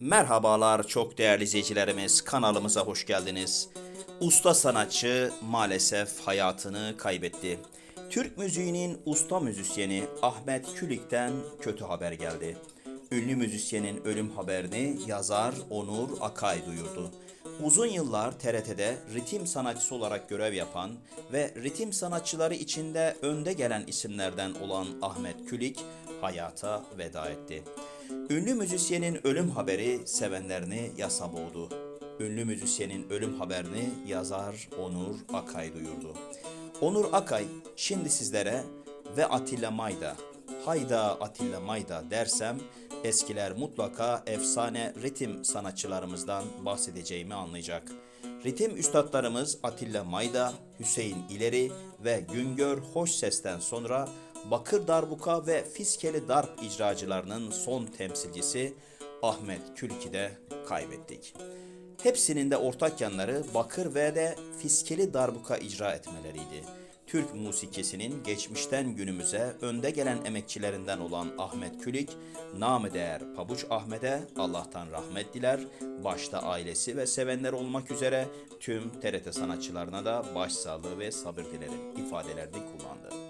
Merhabalar çok değerli izleyicilerimiz kanalımıza hoş geldiniz. Usta sanatçı maalesef hayatını kaybetti. Türk müziğinin usta müzisyeni Ahmet Külik'ten kötü haber geldi. Ünlü müzisyenin ölüm haberini yazar Onur Akay duyurdu. Uzun yıllar TRT'de ritim sanatçısı olarak görev yapan ve ritim sanatçıları içinde önde gelen isimlerden olan Ahmet Külik hayata veda etti. Ünlü müzisyenin ölüm haberi sevenlerini yasa boğdu. Ünlü müzisyenin ölüm haberini yazar Onur Akay duyurdu. Onur Akay şimdi sizlere ve Atilla Mayda, hayda Atilla Mayda dersem eskiler mutlaka efsane ritim sanatçılarımızdan bahsedeceğimi anlayacak. Ritim üstadlarımız Atilla Mayda, Hüseyin İleri ve Güngör Hoşses'ten sonra Bakır Darbuka ve Fiskeli Darp icracılarının son temsilcisi Ahmet Külki'de de kaybettik. Hepsinin de ortak yanları bakır ve de fiskeli darbuka icra etmeleriydi. Türk musikisinin geçmişten günümüze önde gelen emekçilerinden olan Ahmet Külik, namı değer Pabuç Ahmet'e Allah'tan rahmet diler, başta ailesi ve sevenler olmak üzere tüm TRT sanatçılarına da başsağlığı ve sabır dilerim ifadelerini kullandı.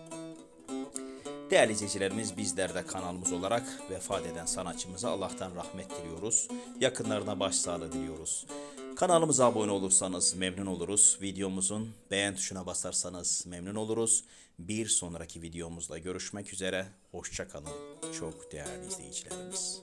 Değerli izleyicilerimiz bizler de kanalımız olarak vefat eden sanatçımıza Allah'tan rahmet diliyoruz. Yakınlarına başsağlığı diliyoruz. Kanalımıza abone olursanız memnun oluruz. Videomuzun beğen tuşuna basarsanız memnun oluruz. Bir sonraki videomuzla görüşmek üzere. Hoşçakalın çok değerli izleyicilerimiz.